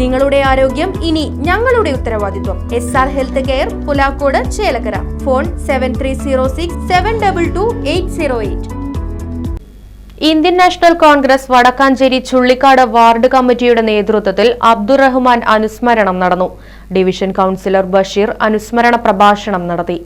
നിങ്ങളുടെ ആരോഗ്യം ഇനി ഞങ്ങളുടെ ഉത്തരവാദിത്വം. S R health care Pulakode Chelakkara. Phone seven three zero six seven double two eight zero eight Indian National Congress Vadakkanchery Chullikkad ward കമ്മിറ്റിയുടെ നേതൃത്വത്തിൽ അബ്ദുറഹ്മാൻ അനുസ്മരണം നടന്നു. ഡിവിഷൻ കൌൺസിലർ ബഷീർ അനുസ്മരണ പ്രഭാഷണം നടത്തി.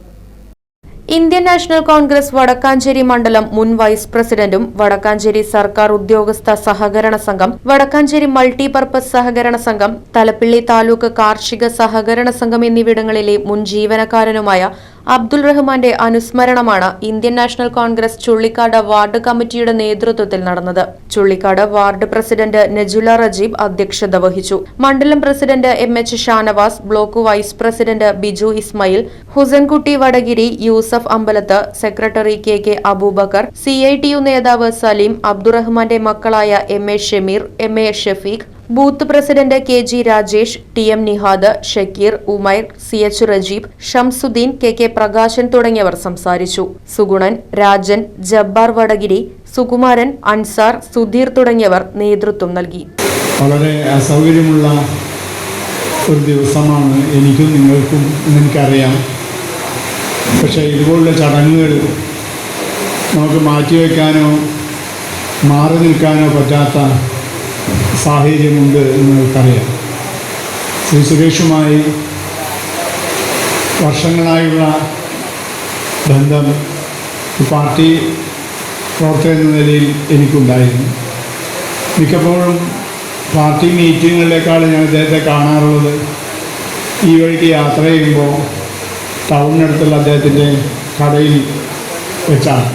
ഇന്ത്യൻ നാഷണൽ കോൺഗ്രസ് വടക്കാഞ്ചേരി മണ്ഡലം മുൻ വൈസ് പ്രസിഡന്റും വടക്കാഞ്ചേരി സർക്കാർ ഉദ്യോഗസ്ഥ സഹകരണ സംഘം വടക്കാഞ്ചേരി മൾട്ടിപർപ്പസ് സഹകരണ സംഘം തലപ്പിള്ളി താലൂക്ക് കാർഷിക സഹകരണ സംഘം എന്നിവിടങ്ങളിലെ മുൻ ജീവനക്കാരനുമായ അബ്ദുൾ റഹ്മാന്റെ അനുസ്മരണമാണ് Indian National Congress Chullikkad ward കമ്മിറ്റിയുടെ നേതൃത്വത്തിൽ നടന്നത്. ചുള്ളിക്കാട് വാർഡ് പ്രസിഡന്റ് നജുല റജീബ് അധ്യക്ഷത വഹിച്ചു. മണ്ഡലം president M H Shanavas block vice president Biju Ismail Husankutty Vadagiri Yusuf Ambalath secretary K K Aboobacker C I T U നേതാവ് സലീം അബ്ദുറഹ്മാന്റെ മക്കളായ M A Shameer M A Shafeeq booth president K G Rajesh T M Nihad Shakeer Umair C H Rajeeb Shamsuddin K K Prakashan തുടങ്ങിയവർ സംസാരിച്ചു. സുഗുണൻ രാജൻ ജബ്ബാർ വടഗിരി സുകുമാരൻ അൻസാർ സുധീർ തുടങ്ങിയവർ നേതൃത്വം നൽകി. വളരെ അസൗകര്യമുള്ള ഒരു ദിവസമാണ് എനിക്കും നിങ്ങൾക്കും എനിക്കറിയാം. പക്ഷേ ഇതുപോലുള്ള ചടങ്ങുകൾ നമുക്ക് മാറ്റിവെക്കാനോ മാറി നിൽക്കാനോ പറ്റാത്ത സാഹചര്യമുണ്ട് എന്ന് നമുക്കറിയാം. ശ്രീ സുരേഷുമായി വർഷങ്ങളായുള്ള ബന്ധം പാർട്ടി പ്രവർത്തകൻ എന്ന നിലയിൽ എനിക്കുണ്ടായിരുന്നു. മിക്കപ്പോഴും പാർട്ടി മീറ്റിങ്ങുകളിലേക്കാൾ ഞാൻ അദ്ദേഹത്തെ കാണാറുള്ളത്. ഈ വഴിക്ക് യാത്ര ചെയ്യുമ്പോൾ ടൗണിനടുത്തുള്ള അദ്ദേഹത്തിന്റെ കടയിൽ വെച്ചാണ്.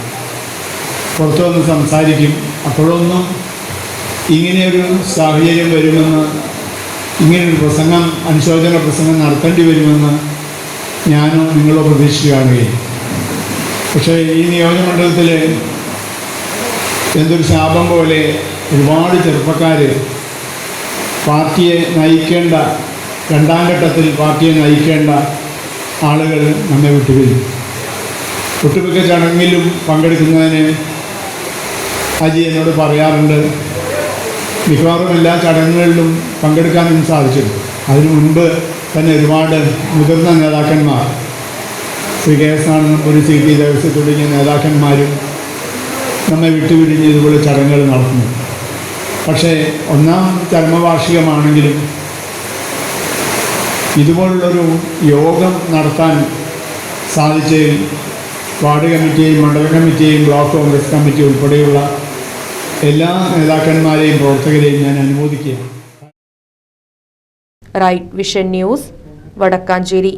പുറത്തു വന്ന് സംസാരിക്കും. അപ്പോഴൊന്നും ഇങ്ങനെയൊരു സാഹചര്യം വരുമെന്ന് ഇങ്ങനെയൊരു പ്രസംഗം അനുശോചന പ്രസംഗം നടത്തേണ്ടി വരുമെന്ന് ഞാനോ നിങ്ങളോ പ്രതീക്ഷിച്ച് കാണുകയും പക്ഷേ ഈ നിയോജകമണ്ഡലത്തിൽ എന്തൊരു ശാപം പോലെ ഒരുപാട് ചെറുപ്പക്കാർ പാർട്ടിയെ നയിക്കേണ്ട രണ്ടാം ഘട്ടത്തിൽ പാർട്ടിയെ നയിക്കേണ്ട ആളുകൾ നമ്മെ വിട്ടുപിരിഞ്ഞു. ഒട്ടുമിക്ക ചടങ്ങിലും പങ്കെടുക്കുന്നതിന് അജി എന്നോട് പറയാറുണ്ട് മിക്കവാറും എല്ലാ ചടങ്ങുകളിലും പങ്കെടുക്കാനും സാധിച്ചിട്ടുണ്ട് അതിനു മുൻപ് തന്നെ ഒരുപാട് മുതിർന്ന നേതാക്കന്മാർ ശ്രീ കെ എസ് ആണ് ഒരു സി പി ദേവസ്വം തുടങ്ങിയ നേതാക്കന്മാരും നമ്മെ വിട്ടുപിരിഞ്ഞ് ഇതുപോലെ ചടങ്ങുകൾ നടത്തുന്നു. പക്ഷേ ഒന്നാം ചരമവാർഷികമാണെങ്കിലും ഇതുപോലുള്ളൊരു യോഗം നടത്താൻ സാധിച്ചതിൽ വാർഡ് കമ്മിറ്റിയെയും മണ്ഡല കമ്മിറ്റിയെയും ബ്ലോക്ക് കോൺഗ്രസ് കമ്മിറ്റി ഉൾപ്പെടെയുള്ള എല്ലാ നേതാക്കന്മാരെയും പ്രവർത്തകരെയും ഞാൻ അനുമോദിക്കുകയാണ്. Right vision news Vadakkanchery.